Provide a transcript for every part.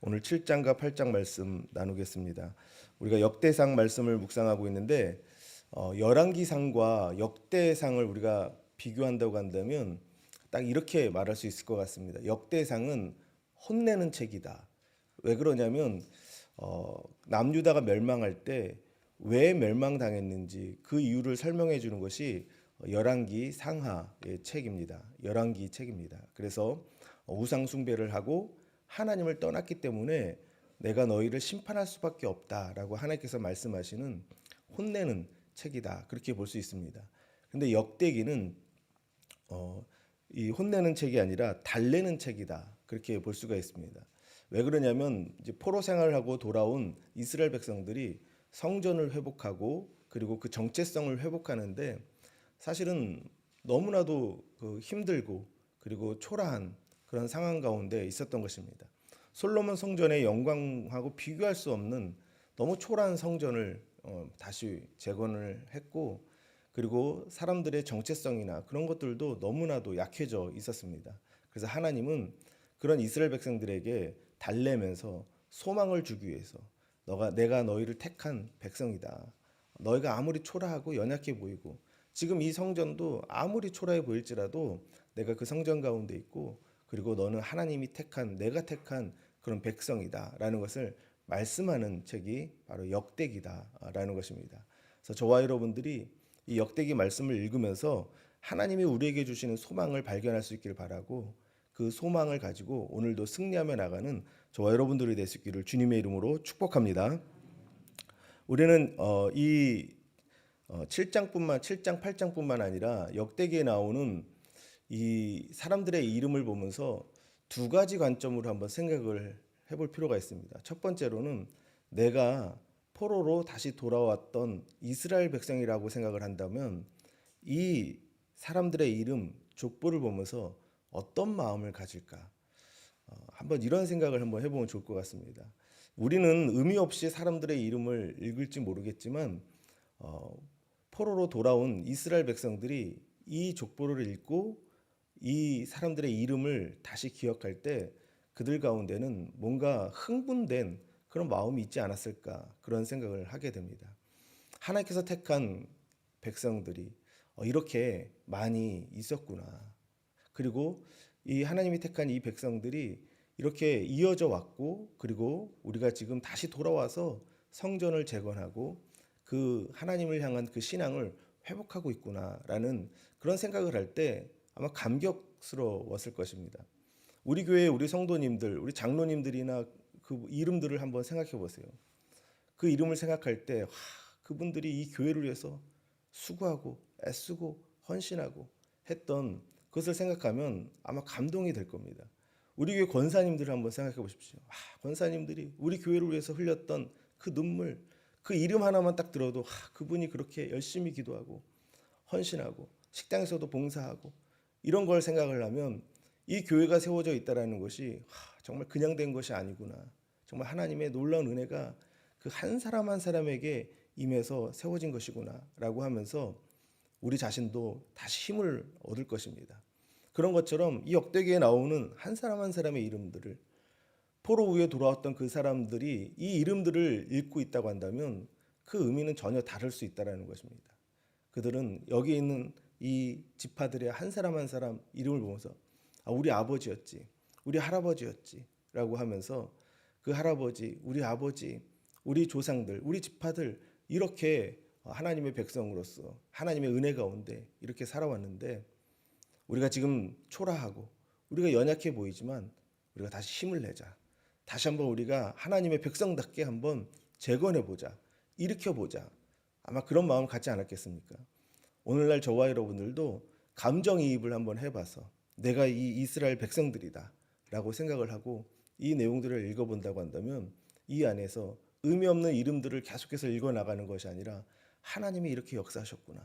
오늘 7장과 8장 말씀 나누겠습니다. 우리가 역대상 말씀을 묵상하고 있는데 어, 열왕기상과 역대상을 우리가 비교한다고 한다면 딱 이렇게 말할 수 있을 것 같습니다. 역대상은 혼내는 책이다. 왜 그러냐면 어, 남유다가 멸망할 때 왜 멸망당했는지 그 이유를 설명해 주는 것이 열왕기 상하의 책입니다. 열왕기 책입니다. 그래서 우상 숭배를 하고 하나님을 떠났기 때문에 내가 너희를 심판할 수밖에 없다라고 하나님께서 말씀하시는 혼내는 책이다. 그렇게 볼 수 있습니다. 근데 역대기는 어, 이 혼내는 책이 아니라 달래는 책이다. 그렇게 볼 수가 있습니다. 왜 그러냐면 이제 포로 생활을 하고 돌아온 이스라엘 백성들이 성전을 회복하고 그리고 그 정체성을 회복하는데 사실은 너무나도 그 힘들고 그리고 초라한 그런 상황 가운데 있었던 것입니다. 솔로몬 성전의 영광하고 비교할 수 없는 너무 초라한 성전을 어, 다시 재건을 했고 그리고 사람들의 정체성이나 그런 것들도 너무나도 약해져 있었습니다. 그래서 하나님은 그런 이스라엘 백성들에게 달래면서 소망을 주기 위해서 너가 내가 너희를 택한 백성이다. 너희가 아무리 초라하고 연약해 보이고 지금 이 성전도 아무리 초라해 보일지라도 내가 그 성전 가운데 있고 그리고 너는 하나님이 택한 내가 택한 그런 백성이다라는 것을 말씀하는 책이 바로 역대기다라는 것입니다. 그래서 저와 여러분들이 이 역대기 말씀을 읽으면서 하나님이 우리에게 주시는 소망을 발견할 수 있기를 바라고 그 소망을 가지고 오늘도 승리하며 나가는 저와 여러분들이 될 수 있기를 주님의 이름으로 축복합니다. 우리는 어, 이 어, 7장뿐만 7장 8장뿐만 아니라 역대기에 나오는 이 사람들의 이름을 보면서 두 가지 관점으로 한번 생각을 해볼 필요가 있습니다. 첫 번째로는 내가 포로로 다시 돌아왔던 이스라엘 백성이라고 생각을 한다면 이 사람들의 이름 족보를 보면서 어떤 마음을 가질까? 어, 한번 이런 생각을 한번 해보면 좋을 것 같습니다. 우리는 의미 없이 사람들의 이름을 읽을지 모르겠지만 어, 포로로 돌아온 이스라엘 백성들이 이 족보를 읽고 이 사람들의 이름을 다시 기억할 때 그들 가운데는 뭔가 흥분된 그런 마음이 있지 않았을까 그런 생각을 하게 됩니다. 하나님께서 택한 백성들이 어, 이렇게 많이 있었구나. 그리고 이 하나님이 택한 이 백성들이 이렇게 이어져 왔고 그리고 우리가 지금 다시 돌아와서 성전을 재건하고 그 하나님을 향한 그 신앙을 회복하고 있구나라는 그런 생각을 할 때 아마 감격스러웠을 것입니다. 우리 교회 우리 성도님들, 우리 장로님들이나 그 이름들을 한번 생각해 보세요. 그 이름을 생각할 때 와, 그분들이 이 교회를 위해서 수고하고 애쓰고 헌신하고 했던 그것을 생각하면 아마 감동이 될 겁니다. 우리 교회 권사님들을 한번 생각해 보십시오. 와, 권사님들이 우리 교회를 위해서 흘렸던 그 눈물, 그 이름 하나만 딱 들어도 와, 그분이 그렇게 열심히 기도하고 헌신하고 식당에서도 봉사하고 이런 걸 생각을 하면 이 교회가 세워져 있다라는 것이 와, 정말 그냥 된 것이 아니구나. 정말 하나님의 놀라운 은혜가 그 한 사람 한 사람에게 임해서 세워진 것이구나라고 하면서 우리 자신도 다시 힘을 얻을 것입니다. 그런 것처럼 이 역대기에 나오는 한 사람 한 사람의 이름들을 포로 위에 돌아왔던 그 사람들이 이 이름들을 읽고 있다고 한다면 그 의미는 전혀 다를 수 있다라는 것입니다. 그들은 여기 있는 이 지파들의 한 사람 한 사람 이름을 보면서 아, 우리 아버지였지, 우리 할아버지였지라고 하면서 그 할아버지, 우리 아버지, 우리 조상들, 우리 지파들 이렇게 하나님의 백성으로서 하나님의 은혜 가운데 이렇게 살아왔는데 우리가 지금 초라하고 우리가 연약해 보이지만 우리가 다시 힘을 내자. 다시 한번 우리가 하나님의 백성답게 한번 재건해 보자. 일으켜 보자. 아마 그런 마음 갖지 않았겠습니까? 오늘날 저와 여러분들도 감정이입을 한번 해봐서 내가 이 이스라엘 백성들이다 라고 생각을 하고 이 내용들을 읽어본다고 한다면 이 안에서 의미 없는 이름들을 계속해서 읽어 나가는 것이 아니라 하나님이 이렇게 역사하셨구나.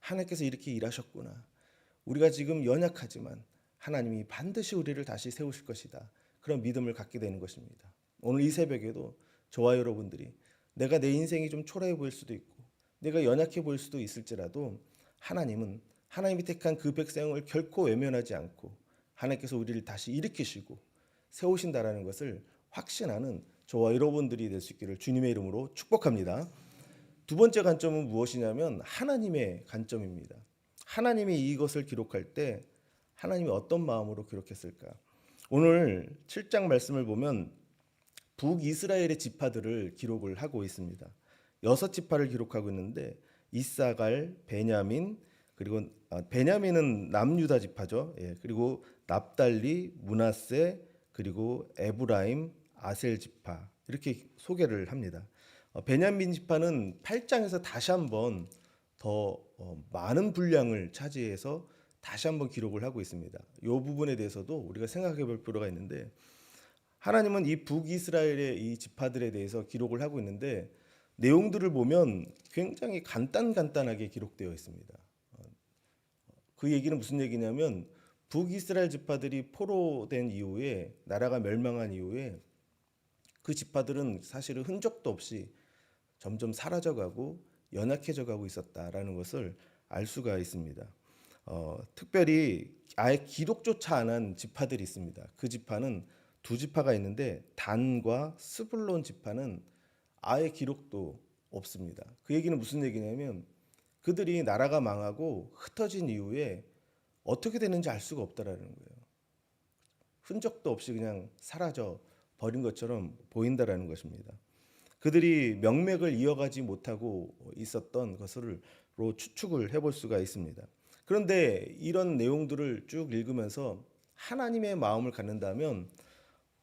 하나님께서 이렇게 일하셨구나. 우리가 지금 연약하지만 하나님이 반드시 우리를 다시 세우실 것이다. 그런 믿음을 갖게 되는 것입니다. 오늘 이 새벽에도 저와 여러분들이 내가 내 인생이 좀 초라해 보일 수도 있고 내가 연약해 보일 수도 있을지라도 하나님은 하나님이 택한 그 백성을 결코 외면하지 않고 하나님께서 우리를 다시 일으키시고 세우신다라는 것을 확신하는 저와 여러분들이 될 수 있기를 주님의 이름으로 축복합니다. 두 번째 관점은 무엇이냐면 하나님의 관점입니다. 하나님이 이것을 기록할 때 하나님이 어떤 마음으로 기록했을까? 오늘 7장 말씀을 보면 북이스라엘의 지파들을 기록을 하고 있습니다. 여섯 지파를 기록하고 있는데 이사갈, 베냐민 그리고 아, 베냐민은 남유다 지파죠. 예, 그리고 납달리, 문하세 그리고 에브라임, 아셀 지파 이렇게 소개를 합니다. 어, 베냐민 지파는 8장에서 다시 한번 더 어, 많은 분량을 차지해서 다시 한번 기록을 하고 있습니다. 이 부분에 대해서도 우리가 생각해 볼 필요가 있는데 하나님은 이 북이스라엘의 이 지파들에 대해서 기록을 하고 있는데 내용들을 보면 굉장히 간단간단하게 기록되어 있습니다. 어, 그 얘기는 무슨 얘기냐면 북이스라엘 지파들이 포로된 이후에 나라가 멸망한 이후에 그 지파들은 사실은 흔적도 없이 점점 사라져가고 연약해져가고 있었다라는 것을 알 수가 있습니다. 어, 특별히 아예 기록조차 안 한 지파들이 있습니다. 그 지파는 두 지파가 있는데 단과 스불론 지파는 아예 기록도 없습니다. 그 얘기는 무슨 얘기냐면 그들이 나라가 망하고 흩어진 이후에 어떻게 되는지 알 수가 없다라는 거예요. 흔적도 없이 그냥 사라져 버린 것처럼 보인다라는 것입니다. 그들이 명맥을 이어가지 못하고 있었던 것으로 추측을 해볼 수가 있습니다. 그런데 이런 내용들을 쭉 읽으면서 하나님의 마음을 갖는다면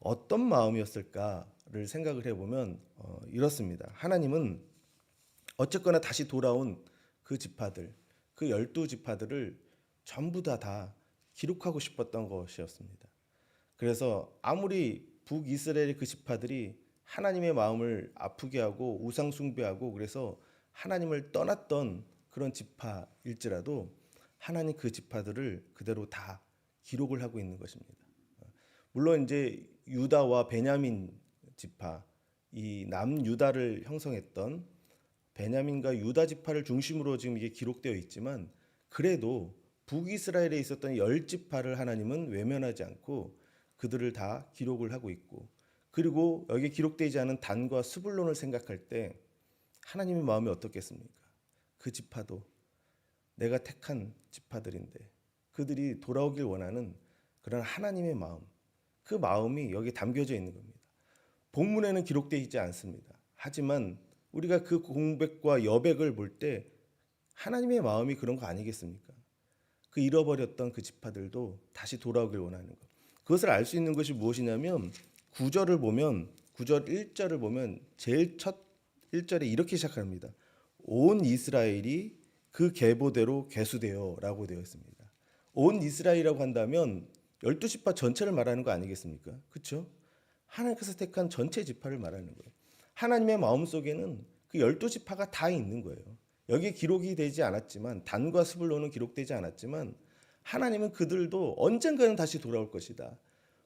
어떤 마음이었을까 를 생각을 해보면 어, 이렇습니다. 하나님은 어쨌거나 다시 돌아온 그 지파들, 그 열두 지파들을 전부 다 다 기록하고 싶었던 것이었습니다. 그래서 아무리 북이스라엘의 그 지파들이 하나님의 마음을 아프게 하고 우상 숭배하고 그래서 하나님을 떠났던 그런 지파일지라도 하나님 그 지파들을 그대로 다 기록을 하고 있는 것입니다. 물론 이제 유다와 베냐민 지파 이 남유다를 형성했던 베냐민과 유다 지파를 중심으로 지금 이게 기록되어 있지만 그래도 북이스라엘에 있었던 열 지파를 하나님은 외면하지 않고 그들을 다 기록을 하고 있고 그리고 여기에 기록되지 않은 단과 스불론을 생각할 때 하나님의 마음이 어떻겠습니까? 그 지파도 내가 택한 지파들인데 그들이 돌아오길 원하는 그런 하나님의 마음 그 마음이 여기 담겨져 있는 겁니다. 본문에는 기록되어 있지 않습니다. 하지만 우리가 그 공백과 여백을 볼 때 하나님의 마음이 그런 거 아니겠습니까? 그 잃어버렸던 그 지파들도 다시 돌아오길 원하는 것. 그것을 알 수 있는 것이 무엇이냐면 구절을 보면 구절 1절을 보면 제일 첫 1절에 이렇게 시작합니다. 온 이스라엘이 그 계보대로 계수되어라고 되어 있습니다. 온 이스라엘이라고 한다면 열두 지파 전체를 말하는 거 아니겠습니까? 그렇죠? 하나님께서 택한 전체 지파를 말하는 거예요. 하나님의 마음 속에는 그 열두 지파가 다 있는 거예요. 여기 기록이 되지 않았지만 단과 스불로는 기록되지 않았지만 하나님은 그들도 언젠가는 다시 돌아올 것이다.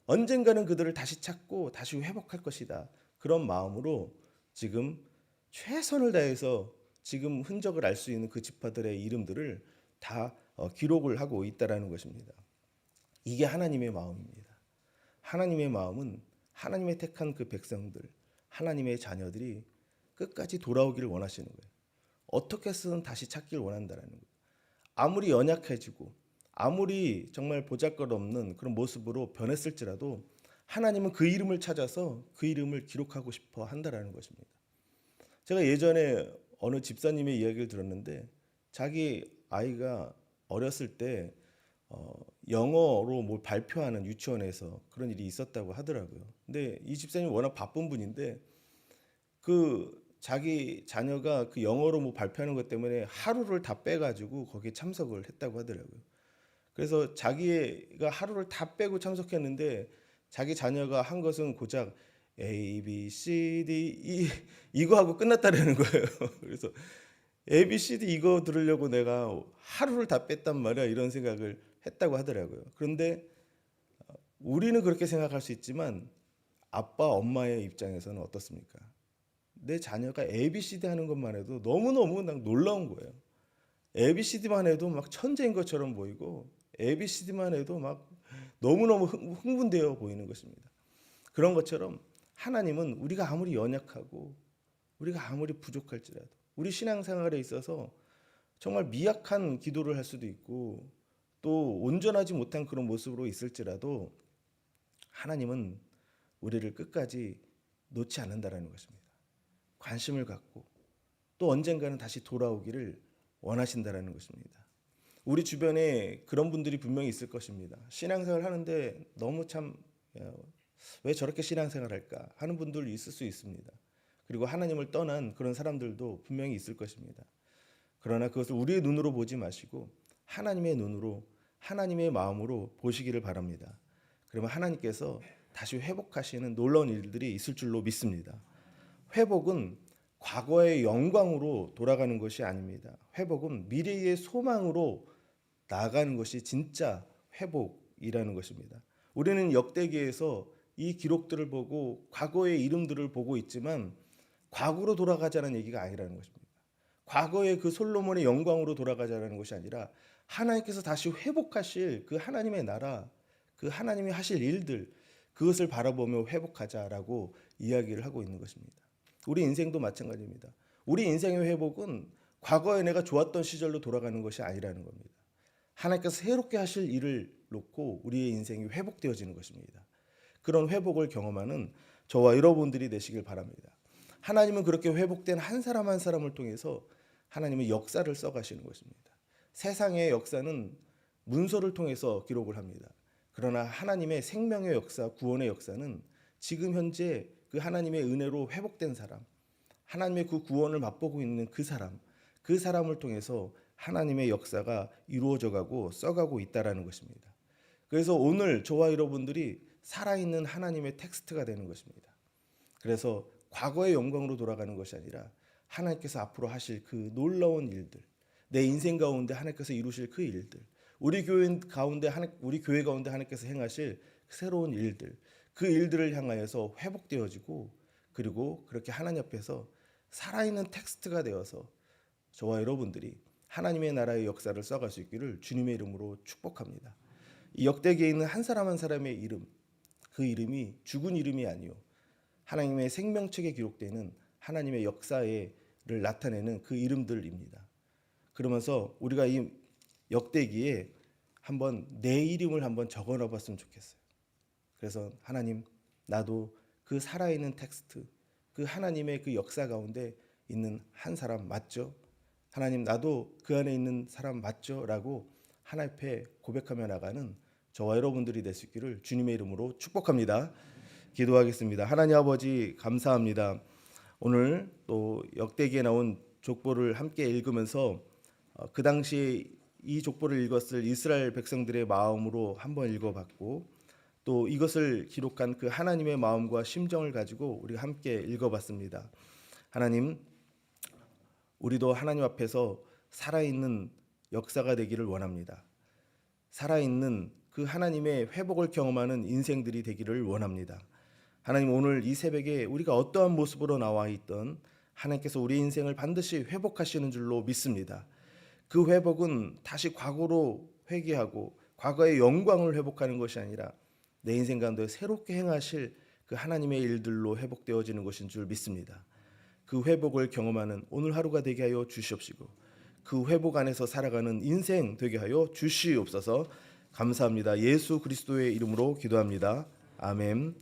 언젠가는 그들을 다시 찾고 다시 회복할 것이다. 그런 마음으로 지금 최선을 다해서 지금 흔적을 알 수 있는 그 지파들의 이름들을 다 어, 기록을 하고 있다라는 것입니다. 이게 하나님의 마음입니다. 하나님의 마음은 하나님의 택한 그 백성들, 하나님의 자녀들이 끝까지 돌아오기를 원하시는 거예요. 어떻게 해서든 다시 찾기를 원한다라는 거예요. 아무리 연약해지고 아무리 정말 보잘것없는 그런 모습으로 변했을지라도 하나님은 그 이름을 찾아서 그 이름을 기록하고 싶어 한다라는 것입니다. 제가 예전에 어느 집사님의 이야기를 들었는데 자기 아이가 어렸을 때 어, 영어로 뭘 발표하는 유치원에서 그런 일이 있었다고 하더라고요. 근데 이 집사님이 워낙 바쁜 분인데 그 자기 자녀가 그 영어로 뭐 발표하는 것 때문에 하루를 다 빼가지고 거기에 참석을 했다고 하더라고요. 그래서 자기가 하루를 다 빼고 참석했는데 자기 자녀가 한 것은 고작 A, B, C, D, E 이거 하고 끝났다라는 거예요. 그래서 A, B, C, D 이거 들으려고 내가 하루를 다 뺐단 말이야 이런 생각을 했다고 하더라고요. 그런데 우리는 그렇게 생각할 수 있지만 아빠, 엄마의 입장에서는 어떻습니까? 내 자녀가 A, B, C, D 하는 것만 해도 너무너무 난 놀라운 거예요. A, B, C, D만 해도 막 천재인 것처럼 보이고 A, B, C, D만 해도 막 너무너무 흥- 흥분되어 보이는 것입니다. 그런 것처럼 하나님은 우리가 아무리 연약하고 우리가 아무리 부족할지라도 우리 신앙생활에 있어서 정말 미약한 기도를 할 수도 있고 또 온전하지 못한 그런 모습으로 있을지라도 하나님은 우리를 끝까지 놓지 않는다라는 것입니다. 관심을 갖고 또 언젠가는 다시 돌아오기를 원하신다라는 것입니다. 우리 주변에 그런 분들이 분명히 있을 것입니다. 신앙생활 하는데 너무 참 왜 저렇게 신앙생활 할까 하는 분들 있을 수 있습니다. 그리고 하나님을 떠난 그런 사람들도 분명히 있을 것입니다. 그러나 그것을 우리의 눈으로 보지 마시고 하나님의 눈으로 하나님의 마음으로 보시기를 바랍니다. 그러면 하나님께서 다시 회복하시는 놀라운 일들이 있을 줄로 믿습니다. 회복은 과거의 영광으로 돌아가는 것이 아닙니다. 회복은 미래의 소망으로 나아가는 것이 진짜 회복이라는 것입니다. 우리는 역대기에서 이 기록들을 보고 과거의 이름들을 보고 있지만 과거로 돌아가자는 얘기가 아니라는 것입니다. 과거의 그 솔로몬의 영광으로 돌아가자는 것이 아니라 하나님께서 다시 회복하실 그 하나님의 나라, 그 하나님이 하실 일들 그것을 바라보며 회복하자라고 이야기를 하고 있는 것입니다. 우리 인생도 마찬가지입니다. 우리 인생의 회복은 과거에 내가 좋았던 시절로 돌아가는 것이 아니라는 겁니다. 하나님께서 새롭게 하실 일을 놓고 우리의 인생이 회복되어지는 것입니다. 그런 회복을 경험하는 저와 여러분들이 되시길 바랍니다. 하나님은 그렇게 회복된 한 사람 한 사람을 통해서 하나님의 역사를 써가시는 것입니다. 세상의 역사는 문서를 통해서 기록을 합니다. 그러나 하나님의 생명의 역사, 구원의 역사는 지금 현재 그 하나님의 은혜로 회복된 사람, 하나님의 그 구원을 맛보고 있는 그 사람, 그 사람을 통해서 하나님의 역사가 이루어져 가고 써가고 있다라는 것입니다. 그래서 오늘 저와 여러분들이 살아있는 하나님의 텍스트가 되는 것입니다. 그래서 과거의 영광으로 돌아가는 것이 아니라 하나님께서 앞으로 하실 그 놀라운 일들, 내 인생 가운데 하나님께서 이루실 그 일들, 우리 교회 가운데 하나, 우리 교회 가운데 하나님께서 행하실 새로운 일들, 그 일들을 향하여서 회복되어지고 그리고 그렇게 하나님 앞에서 살아있는 텍스트가 되어서 저와 여러분들이 하나님의 나라의 역사를 써갈 수 있기를 주님의 이름으로 축복합니다. 이 역대기에 있는 한 사람 한 사람의 이름, 그 이름이 죽은 이름이 아니요 하나님의 생명책에 기록되는 하나님의 역사를 나타내는 그 이름들입니다. 그러면서 우리가 이 역대기에 한번 내 이름을 한번 적어놔 봤으면 좋겠어요. 그래서 하나님 나도 그 살아있는 텍스트 그 하나님의 그 역사 가운데 있는 한 사람 맞죠? 하나님 나도 그 안에 있는 사람 맞죠? 라고 하나님 앞에 고백하며 나가는 저와 여러분들이 될 수 있기를 주님의 이름으로 축복합니다. 기도하겠습니다. 하나님 아버지 감사합니다. 오늘 또 역대기에 나온 족보를 함께 읽으면서 어, 그 당시 이 족보를 읽었을 이스라엘 백성들의 마음으로 한번 읽어봤고 또 이것을 기록한 그 하나님의 마음과 심정을 가지고 우리가 함께 읽어봤습니다. 하나님, 우리도 하나님 앞에서 살아있는 역사가 되기를 원합니다. 살아있는 그 하나님의 회복을 경험하는 인생들이 되기를 원합니다. 하나님 오늘 이 새벽에 우리가 어떠한 모습으로 나와 있던 하나님께서 우리 인생을 반드시 회복하시는 줄로 믿습니다. 그 회복은 다시 과거로 회귀하고 과거의 영광을 회복하는 것이 아니라 내 인생 가운데 새롭게 행하실 그 하나님의 일들로 회복되어지는 것인 줄 믿습니다. 그 회복을 경험하는 오늘 하루가 되게 하여 주시옵시고 그 회복 안에서 살아가는 인생 되게 하여 주시옵소서. 감사합니다. 예수 그리스도의 이름으로 기도합니다. 아멘.